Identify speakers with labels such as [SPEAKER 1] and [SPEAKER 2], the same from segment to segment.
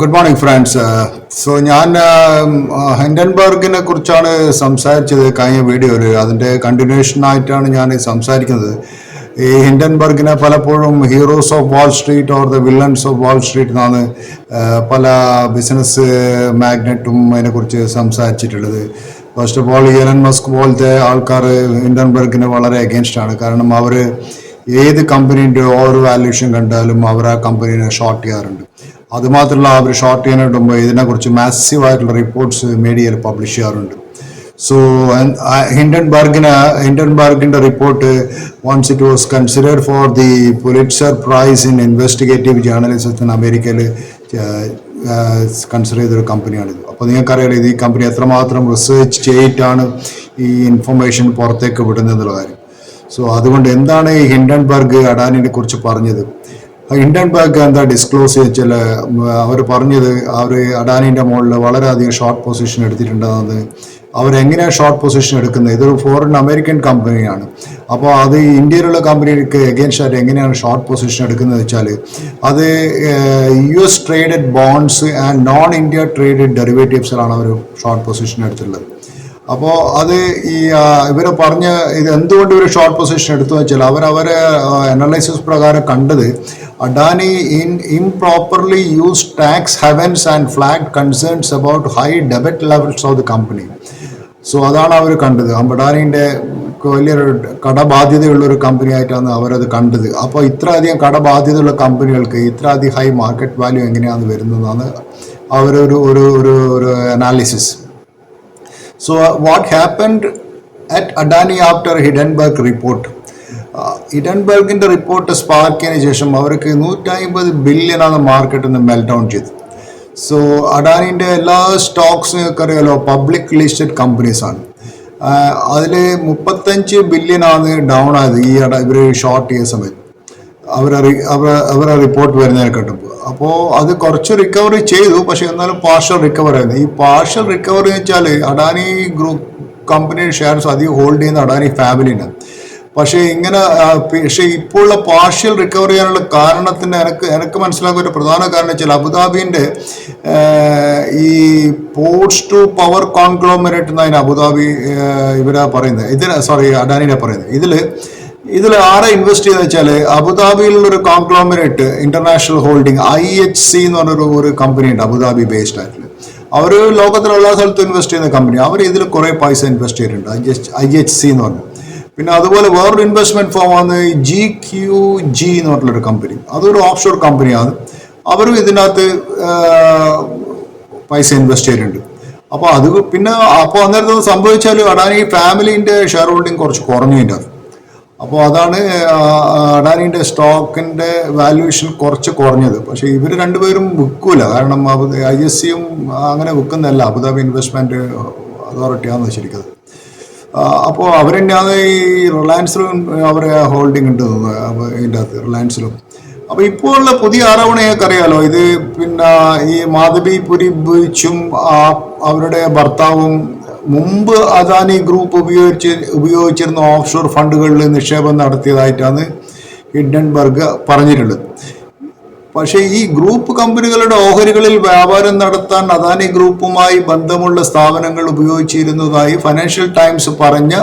[SPEAKER 1] Good morning friends so ഞാൻ ഹെൻഡൻബർഗിനെ കുറിച്ചാണ് സംസാരിച്ചത് കഴിഞ്ഞ വീഡിയോയിൽ അതിന്റെ കണ്ടിന്യൂഷൻ ആയിട്ടാണ് ഞാൻ സംസാരിക്കുന്നത്. ഈ ഹിൻഡൻബർഗിനെ പലപ്പോഴും heroes of Wall Street or the villains of Wall Street എന്നാണ് പല ബിസിനസ് മാഗ്നറ്റും അതിനെക്കുറിച്ച് സംസാരിച്ചിട്ടുള്ളത്. First of all Elon Musk പോലത്തെ ആൾക്കാർ ഹിൻഡൻബർഗിന് വളരെ അഗേൻസ്റ്റാണ് കാരണം അവർ ഏത് കമ്പനീന്റെ ഓവർ വാല്യൂഷൻ കണ്ടാലും അവർ ആ കമ്പനീനെ ഷോർട്ട് ചെയ്യാറുണ്ട്. അതുമാത്രമല്ല അവർ ഷോർട്ട് ചെയ്യാനിടുമ്പോൾ ഇതിനെക്കുറിച്ച് മാസീവ് ആയിട്ടുള്ള റിപ്പോർട്ട്സ് മീഡിയയിൽ പബ്ലിഷ് ചെയ്യാറുണ്ട്. സോ ഹിൻഡൻബർഗിന് ഹിൻഡൻബർഗിന്റെ report once it was considered for the Pulitzer prize in investigative ജേർണലിസത്തിന് അമേരിക്കയിൽ കൺസിഡർ ചെയ്തൊരു കമ്പനിയാണിത് അപ്പോൾ നിങ്ങൾക്കറിയാലോ ഇത് ഈ കമ്പനി എത്രമാത്രം റിസർച്ച് ചെയ്തിട്ടാണ് ഈ ഇൻഫർമേഷൻ പുറത്തേക്ക് വിടുന്നത് എന്നുള്ള കാര്യം. സോ അതുകൊണ്ട് എന്താണ് ഈ ഹിൻഡൻബർഗ് അഡാനിനെ കുറിച്ച് പറഞ്ഞത്? ഹിൻഡൻബർഗ് എന്താ ഡിസ്ക്ലോസ് വെച്ചാൽ അവർ പറഞ്ഞത് അവർ അഡാനിന്റെ മുകളിൽ വളരെയധികം ഷോർട്ട് പൊസിഷൻ എടുത്തിട്ടുണ്ടെന്നത്. അവരെങ്ങനെയാണ് ഷോർട്ട് പൊസിഷൻ എടുക്കുന്നത്? ഇതൊരു ഫോറിൻ അമേരിക്കൻ കമ്പനിയാണ് അപ്പോൾ അത് ഇന്ത്യയിലുള്ള കമ്പനിക്ക് എഗെയിൻസ്റ്റ് ആയിട്ട് എങ്ങനെയാണ് ഷോർട്ട് പൊസിഷൻ എടുക്കുന്നത് വെച്ചാൽ അത് U S traded bonds and non India traded ഡെറിവേറ്റീവ്സിലാണ് അവർ ഷോർട്ട് പൊസിഷൻ എടുത്തിട്ടുള്ളത്. അപ്പോൾ അത് ഈ ഇവർ പറഞ്ഞ് ഇത് എന്തുകൊണ്ട് ഇവർ ഷോർട്ട് പൊസിഷൻ എടുത്തു വെച്ചാൽ അവർ അവരെ അനാലിസിസ് പ്രകാരം കണ്ടത് Adani in improperly use tax havens and flag concerns about high ഡെബറ്റ് levels of the company so അതാണ് അവർ കണ്ടത്. അംബഡാനിന്റെ വലിയൊരു കടബാധ്യതയുള്ള ഒരു കമ്പനി ആയിട്ടാണ് അവരത് കണ്ടത്. അപ്പോൾ ഇത്ര അധികം കടബാധ്യതയുള്ള കമ്പനികൾക്ക് ഇത്ര അധികം ഹൈ മാർക്കറ്റ് വാല്യൂ എങ്ങനെയാണ് വരുന്നതെന്നാണ് അവരൊരു ഒരു ഒരു ഒരു analysis So, uh, what happened at Adani after Hindenburg report? ഹിഡൻബർഗിന്റെ റിപ്പോർട്ട് സ്പാർക്ക് ശേഷം അവർക്ക് നൂറ്റമ്പത് ബില്യണാണ് മാർക്കറ്റിൽ നിന്ന് മെൽ ഡൗൺ ചെയ്തത് സോ അഡാനിന്റെ എല്ലാ സ്റ്റോക്സ് നിങ്ങൾക്ക് അറിയാലോ പബ്ലിക് ലിസ്റ്റഡ് കമ്പനീസാണ് അതിൽ മുപ്പത്തഞ്ച് ബില്യണാണ് ഡൗൺ ആയത് ഈ ഇവർ ഷോർട്ട് ചെയ്ത സമയത്ത്. അവർ അവരെ റിപ്പോർട്ട് വരുന്നതിനെക്കാട്ടും അപ്പോൾ അത് കുറച്ച് റിക്കവറി ചെയ്തു. പക്ഷെ എന്നാലും പാർഷ്യൽ റിക്കവറി ആയിരുന്നു. ഈ പാർഷ്യൽ റിക്കവറി എന്ന് വെച്ചാൽ അഡാനി ഗ്രൂപ്പ് കമ്പനി ഷെയർസ് അധികം ഹോൾഡ് ചെയ്യുന്ന അഡാനി ഫാമിലിയാണ് പക്ഷേ ഇങ്ങനെ പക്ഷേ ഇപ്പോഴുള്ള പാർഷ്യൽ റിക്കവർ ചെയ്യാനുള്ള കാരണത്തിന് എനിക്ക് എനിക്ക് മനസ്സിലാക്കുന്ന ഒരു പ്രധാന കാരണം വെച്ചാൽ അബുദാബിന്റെ ഈ പോർട്സ് ടു പവർ കോൺഗ്ലോമറേറ്റ് എന്നതിന് അബുദാബി ഇവരാ പറയുന്നത്. ഇതിന് സോറി അഡാനിനെ പറയുന്നത്. ഇതിൽ ഇതിൽ ആരെ ഇൻവെസ്റ്റ് ചെയ്തെന്ന് വെച്ചാൽ അബുദാബിയിലുള്ള ഒരു conglomerate international holding I H C എന്ന് പറഞ്ഞൊരു ഒരു കമ്പനി ഉണ്ട് അബുദാബി ബേസ്ഡ് ആയിട്ടുള്ള. അവർ ലോകത്തിലുള്ള സ്ഥലത്തും ഇൻവെസ്റ്റ് ചെയ്യുന്ന കമ്പനി അവർ ഇതിൽ കുറേ പൈസ ഇൻവെസ്റ്റ് ചെയ്തിട്ടുണ്ട് ഐ എച്ച് സി എന്ന് പറഞ്ഞു. പിന്നെ അതുപോലെ വേറൊരു ഇൻവെസ്റ്റ്മെന്റ് ഫോം ആണ് ജി ക്യു ജി എന്ന് പറഞ്ഞിട്ടുള്ളൊരു കമ്പനി അതൊരു ഓഫ് ഷോർ കമ്പനിയാണ് അവരും ഇതിനകത്ത് പൈസ ഇൻവെസ്റ്റ് ചെയ്തിട്ടുണ്ട്. അപ്പോൾ അത് പിന്നെ അപ്പോൾ അന്നേരത്ത് സംഭവിച്ചാൽ അഡാനി ഫാമിലിന്റെ ഷെയർ ഹോൾഡിംഗ് കുറച്ച് കുറഞ്ഞു അതിന്റെ അത് അപ്പോൾ അതാണ് അഡാനിന്റെ സ്റ്റോക്കിന്റെ വാല്യുവേഷൻ കുറച്ച് കുറഞ്ഞത്. പക്ഷേ ഇവർ രണ്ടുപേരും വിൽക്കൂല. കാരണം ഐ എസ് സിയും അങ്ങനെ വിൽക്കുന്നതല്ല. അബുദാബി ഇൻവെസ്റ്റ്മെന്റ് അതോറിറ്റിയാണെന്ന് വെച്ചിരിക്കുന്നത് അപ്പോൾ അവർ തന്നെയാണ് ഈ റിലയൻസിലും അവരെ ഹോൾഡിംഗ് ഉണ്ട് അതിന്റെ അകത്ത് റിലയൻസിലും. അപ്പോൾ ഇപ്പോൾ ഉള്ള പുതിയ ആരോപണയൊക്കെ അറിയാലോ? ഇത് പിന്നെ ഈ മാധവി പുരി ബീച്ചും അവരുടെ ഭർത്താവും മുമ്പ് അദാനി ഗ്രൂപ്പ് ഉപയോഗിച്ച് ഉപയോഗിച്ചിരുന്ന ഓഫ് ഷോർ ഫണ്ടുകളിൽ നിക്ഷേപം നടത്തിയതായിട്ടാണ് ഹിഡൻബർഗ് പറഞ്ഞിട്ടുള്ളത്. പക്ഷേ ഈ ഗ്രൂപ്പ് കമ്പനികളുടെ ഓഹരികളിൽ വ്യാപാരം നടത്താൻ അദാനി ഗ്രൂപ്പുമായി ബന്ധമുള്ള സ്ഥാപനങ്ങൾ ഉപയോഗിച്ചിരുന്നതായി ഫൈനാൻഷ്യൽ ടൈംസ് പറഞ്ഞ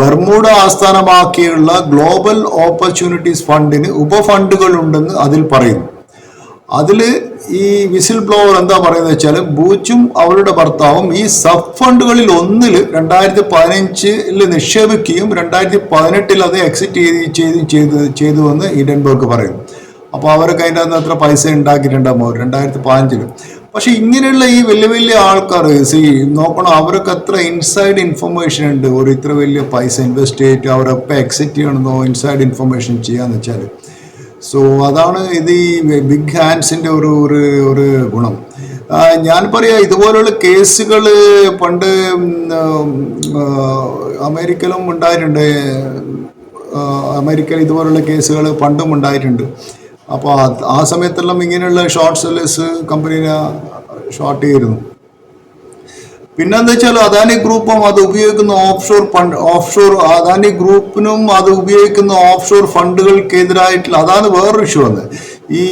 [SPEAKER 1] ബർമൂഡ ആസ്ഥാനമാക്കിയുള്ള ഗ്ലോബൽ ഓപ്പർച്യൂണിറ്റീസ് ഫണ്ടിന് ഉപഫണ്ടുകൾ ഉണ്ടെന്ന് അതിൽ പറയുന്നു. അതിൽ ഈ വിസിൽ ബ്ലോവർ എന്താ പറയുന്നത് വെച്ചാൽ ബൂച്ചും അവരുടെ ഭർത്താവും ഈ സബ് ഫണ്ടുകളിൽ ഒന്നിൽ രണ്ടായിരത്തി പതിനഞ്ചിൽ നിക്ഷേപിക്കുകയും രണ്ടായിരത്തി പതിനെട്ടിൽ അത് എക്സിറ്റ് ചെയ്ത് ചെയ്ത് ചെയ്ത് ചെയ്തുവെന്ന് ഈഡൻബർഗ് പറയുന്നു അപ്പോൾ അവരൊക്കെ അതിന്റെ അകത്ത് അത്ര പൈസ ഉണ്ടാക്കിയിട്ടുണ്ടാകും രണ്ടായിരത്തി പതിനഞ്ചിൽ പക്ഷെ ഇങ്ങനെയുള്ള ഈ വലിയ വലിയ ആൾക്കാർ സി നോക്കണം അവർക്ക് അത്ര ഇൻസൈഡ് ഇൻഫർമേഷൻ ഉണ്ട്. ഒരു ഇത്ര വലിയ പൈസ ഇൻവെസ്റ്റ് ചെയ്തിട്ട് അവരൊപ്പം എക്സിറ്റ് ചെയ്യണമെന്നോ ഇൻസൈഡ് ഇൻഫർമേഷൻ ചെയ്യാന്ന് വെച്ചാൽ സോ അതാണ് ഇത് ഈ ബിഗ് ഹാൻഡ്സിന്റെ ഒരു ഒരു ഒരു ഗുണം. ഞാൻ പറയാം ഇതുപോലുള്ള കേസുകൾ പണ്ട് അമേരിക്കയിലും ഉണ്ടായിട്ടുണ്ട്. അമേരിക്കയിൽ ഇതുപോലുള്ള കേസുകൾ പണ്ടും ഉണ്ടായിട്ടുണ്ട്. അപ്പോൾ ആ സമയത്തെല്ലാം ഇങ്ങനെയുള്ള ഷോർട്ട് സെല്ലേഴ്സ് കമ്പനീനെ ഷോർട്ട് ചെയ്തിരുന്നു. പിന്നെന്താ വെച്ചാൽ അദാനി ഗ്രൂപ്പും അത് ഉപയോഗിക്കുന്ന offshore fund offshore Adani ഗ്രൂപ്പിനും അത് ഉപയോഗിക്കുന്ന ഓഫ് ഷോർ ഫണ്ടുകൾക്കെതിരായിട്ടുള്ള അതാണ് വേറൊരു ഇഷ്യൂ ആണ് ഈ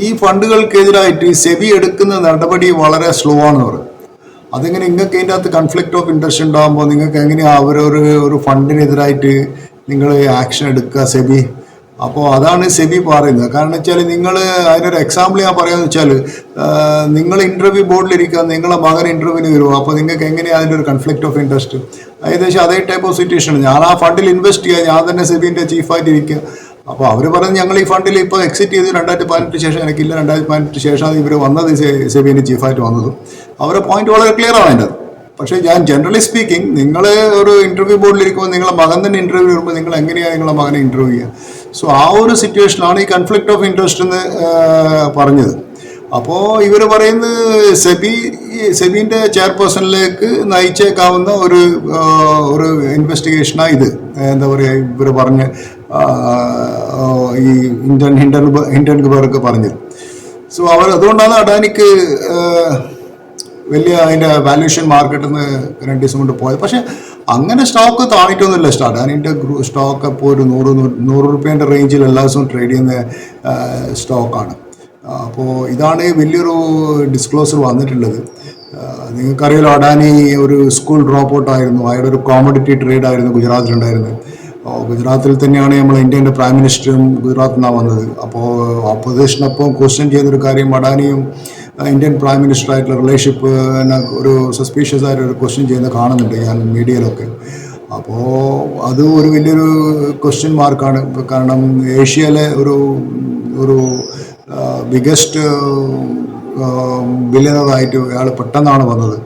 [SPEAKER 1] ഈ ഫണ്ടുകൾക്കെതിരായിട്ട് ഈ സെബി എടുക്കുന്ന നടപടി വളരെ സ്ലോ ആണെന്ന് പറയും. അതെങ്ങനെ നിങ്ങൾക്ക് അതിന്റെ അകത്ത് കൺഫ്ലിക്റ്റ് ഓഫ് ഇൻട്രസ്റ്റ് ഉണ്ടാകുമ്പോൾ നിങ്ങൾക്ക് എങ്ങനെയാണ് അവരൊരു ഒരു ഫണ്ടിനെതിരായിട്ട് നിങ്ങൾ ആക്ഷൻ എടുക്കുക സെബി അപ്പോൾ അതാണ് സെബി പറയുന്നത്. കാരണം വെച്ചാൽ നിങ്ങൾ അതിനൊരു എക്സാമ്പിൾ ഞാൻ പറയാന്ന് വെച്ചാൽ നിങ്ങൾ ഇന്റർവ്യൂ ബോർഡിലിരിക്കുക നിങ്ങളെ മകൻ ഇന്റർവ്യൂവിന് വരുമോ അപ്പോൾ നിങ്ങൾക്ക് എങ്ങനെയാണ് അതിന്റെ ഒരു കൺഫ്ലിക്റ്റ് ഓഫ് ഇൻട്രസ്റ്റ് ഏകദേശം അതേ ടൈപ്പ് ഓഫ് സിറ്റുവേഷൻ ഞാൻ ആ ഫണ്ടിൽ ഇൻവെസ്റ്റ് ചെയ്യുക ഞാൻ തന്നെ സെബിന്റെ ചീഫായിട്ട് ഇരിക്കുക അപ്പോൾ അവർ പറഞ്ഞ് ഞങ്ങൾ ഈ ഫണ്ടിൽ ഇപ്പോൾ എക്സിറ്റ് ചെയ്ത് രണ്ടായിരത്തി പതിനെട്ട് ശേഷം എനിക്കില്ല രണ്ടായിരത്തി പതിനെട്ട് ശേഷം ഇവർ വന്നത് സെബിന്റെ ചീഫായിട്ട് വന്നത്. അവരുടെ പോയിന്റ് വളരെ ക്ലിയർ ആണ് അതിന്റെ പക്ഷേ ഞാൻ ജനറലി സ്പീക്കിംഗ് നിങ്ങൾ ഒരു ഇന്റർവ്യൂ ബോർഡിലിരിക്കുമ്പോൾ നിങ്ങളെ മകൻ തന്നെ ഇന്റർവ്യൂ വരുമ്പോൾ നിങ്ങൾ എങ്ങനെയാണ് നിങ്ങളെ മകനെ ഇന്റർവ്യൂ ചെയ്യുക സോ ആ ഒരു സിറ്റുവേഷനിലാണ് ഈ കൺഫ്ലിക്റ്റ് ഓഫ് ഇൻട്രസ്റ്റ് എന്ന് പറഞ്ഞത്. അപ്പോൾ ഇവർ പറയുന്നത് സെബി സെബിന്റെ ചെയർപേഴ്സണിലേക്ക് നയിച്ചേക്കാവുന്ന ഒരു ഒരു ഇൻവെസ്റ്റിഗേഷനാണ് ഇത്. എന്താ പറയുക ഇവർ പറഞ്ഞ് ഈ ഇന്ത്യൻ ഹിൻഡൻ ഹിൻഡൻബർഗ് പറഞ്ഞത്. സോ അവർ അതുകൊണ്ടാണ് അഡാനിക്ക് വലിയ അതിന്റെ വാല്യൂഷൻ മാർക്കറ്റിൽ നിന്ന് രണ്ട് ദിവസം കൊണ്ട് പോയത്. പക്ഷേ അങ്ങനെ സ്റ്റോക്ക് താണിട്ടൊന്നുമില്ല. സ്റ്റാർട്ട് സ്റ്റോക്ക് അപ്പോൾ ഒരു നൂറ് നൂറ് റുപ്യേന്റെ റേഞ്ചിൽ എല്ലാ ദിവസവും ട്രേഡ് ചെയ്യുന്ന സ്റ്റോക്കാണ് അപ്പോൾ ഇതാണ് വലിയൊരു ഡിസ്ക്ലോസർ വന്നിട്ടുള്ളത്. നിങ്ങൾക്കറിയാലോ അഡാനി ഒരു സ്കൂൾ ഡ്രോപ്പ് ഔട്ട് ആയിരുന്നു. അയാളുടെ ഒരു കോമഡിറ്റി ട്രേഡ് ആയിരുന്നു ഗുജറാത്തിലുണ്ടായിരുന്നത്. ഗുജറാത്തിൽ തന്നെയാണ് നമ്മൾ ഇന്ത്യന്റെ പ്രൈം മിനിസ്റ്ററും ഗുജറാത്തിൽ നിന്നാണ് വന്നത്. അപ്പോൾ ഓപ്പോസിഷനൊപ്പം ക്വസ്റ്റ്യൻ ചെയ്തൊരു കാര്യം അഡാനിയും ഇന്ത്യൻ പ്രൈം മിനിസ്റ്ററായിട്ടുള്ള റിലേഷൻഷിപ്പ് എന്നെ ഒരു സസ്പീഷ്യസ് ആയിട്ട് ഒരു ക്വസ്റ്റ്യൻ ചെയ്യുന്ന കാണുന്നുണ്ട് ഞാൻ മീഡിയയിലൊക്കെ. അപ്പോൾ അത് ഒരു വലിയൊരു ക്വസ്റ്റ്യൻ മാർക്കാണ് കാരണം ഏഷ്യയിലെ ഒരു ഒരു ബിഗസ്റ്റ് ബില്യണറായിട്ട് അയാൾ പെട്ടെന്നാണ് വന്നത്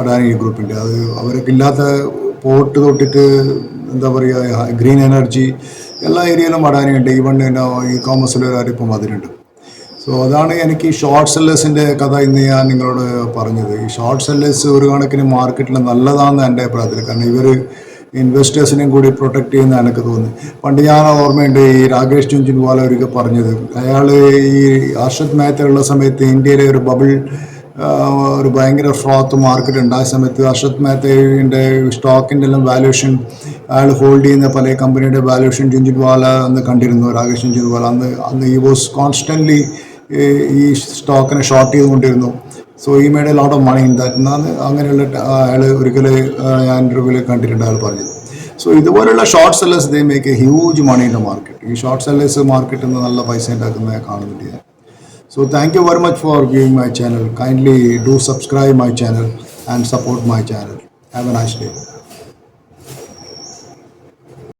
[SPEAKER 1] അഡാനി ഗ്രൂപ്പിന്റെ. അത് അവർക്ക് ഇല്ലാത്ത പോർട്ട് തൊട്ടിട്ട് എന്താ പറയുക ഗ്രീൻ എനർജി എല്ലാ ഏരിയയിലും അഡാനിയുണ്ട്. ഈവൺ ഈ കോമേഴ്സിലൊരു കാര്യം അതിനുണ്ട് സോ അതാണ് എനിക്ക് ഈ ഷോർട്ട് സെല്ലേഴ്സിന്റെ കഥ ഇന്ന് ഞാൻ നിങ്ങളോട് പറഞ്ഞത്. ഈ ഷോർട്ട് സെല്ലേഴ്സ് ഒരു കണക്കിന് മാർക്കറ്റിൽ നല്ലതാണെന്ന് എന്റെ അഭിപ്രായത്തിൽ. കാരണം ഇവർ ഇൻവെസ്റ്റേഴ്സിനെയും കൂടി പ്രൊട്ടക്റ്റ് ചെയ്യുന്ന എനിക്ക് തോന്നി പണ്ട് ഞാൻ ഓർമ്മയുണ്ട് ഈ രാകേഷ് ചുഞ്ചുൻവാല ഒരിക്കൽ പറഞ്ഞത് അയാൾ ഈ അർഷദ് മേത്ത ഉള്ള സമയത്ത് ഇന്ത്യയിലെ ഒരു ബബിൾ ഒരു ഭയങ്കര ഫ്രോത്ത് മാർക്കറ്റ് ഉണ്ടായ സമയത്ത് അർഷദ് മേത്തയുടെ സ്റ്റോക്കിന്റെ എല്ലാം വാല്യൂഷൻ അയാൾ ഹോൾഡ് ചെയ്യുന്ന പല കമ്പനിയുടെ വാല്യൂഷൻ ചുഞ്ചുൻവാല അന്ന് കണ്ടിരുന്നു രാകേഷ് ചുഞ്ചുൻവാല അന്ന് അന്ന് ഈ വാസ് കോൺസ്റ്റന്റ്ലി ഈ സ്റ്റോക്കിനെ ഷോർട്ട് ചെയ്തുകൊണ്ടിരുന്നു. സോ ഈ made lot of money in that എന്നാണ് അങ്ങനെയുള്ള അയാൾ ഒരിക്കൽ ഞാൻ ഇന്റർവ്യൂവിൽ കണ്ടിട്ടുണ്ട് അയാൾ പറഞ്ഞത്. സോ ഇതുപോലുള്ള short sellers they make a huge money in the market ഈ ഷോർട്ട് സെല്ലേഴ്സ് മാർക്കറ്റിൽ നിന്ന് നല്ല പൈസ ഉണ്ടാക്കുന്ന കാണുന്നുണ്ട് ഞാൻ. So thank you very much for viewing my channel kindly do subscribe my channel and support my channel have a nice day.